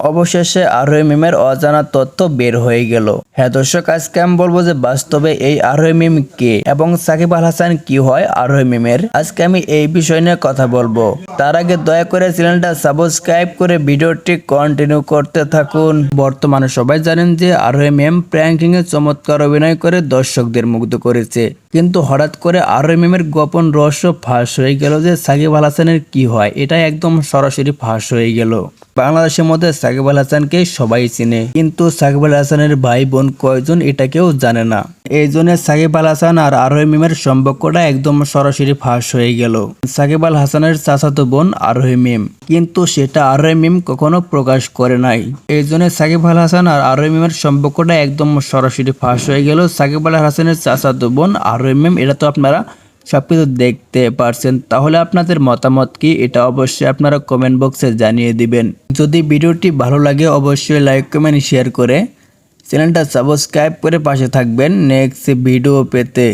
অবশেষে আরোহী মিমের অজানা তথ্য বের হয়ে গেল। হ্যাঁ দর্শক, আজকে আমি বলব যে বাস্তবে এই আরোহী মিম কে এবং সাকিব আল হাসান কি হয় আরোহী মিমের? আজকে আমি এই বিষয় নিয়ে কথা বলব। তার আগে দয়া করে চ্যানেলটা সাবস্ক্রাইব করে ভিডিওটি কন্টিনিউ করতে থাকুন। বর্তমানে সবাই জানেন যে আরোহী মিম প্র্যাঙ্কিং এ চমৎকার অভিনয় করে দর্শকদের মুগ্ধ করেছে। কিন্তু হঠাৎ করে আরোহী মিমের গোপন রহস্য ফাঁস হয়ে গেল যে সাকিব আল হাসানের কি হয় এটা একদম সরাসরি ফাঁস হয়ে গেল। বাংলাদেশের মধ্যে সাকিব আল হাসানকে সবাই চিনে। কিন্তু সাকিব আল হাসানের ভাই বোন কয়জন এটা কেউ জানে না। এই জন্য সাকিব আল হাসান আর আরোহী মিমের সম্পর্কটা একদম সরাসরি ফাঁস হয়ে গেল। সাকিব আল হাসানের চাচাতো বোন আরোহী মিম। কিন্তু সেটা আরোহী মিম কখনো প্রকাশ করে নাই। এই জন্য সাকিব আল হাসান আর আরোহী মিমের সম্পর্কটা একদম সরাসরি ফাঁস হয়ে গেল। সাকিব আল হাসানের চাচাতো বোন আরোহী মিম, এটা তো আপনারা সবকিছু দেখতে পারছেন, তাহলে আপনাদের মতামত কি? এটা অবশ্যই আপনারা কমেন্ট বক্সে জানিয়ে দিবেন। যদি ভিডিওটি ভালো লাগে, অবশ্যই লাইক কমেন্ট শেয়ার করে চ্যানেলটা সাবস্ক্রাইব করে পাশে থাকবেন নেক্সট ভিডিও পেতে।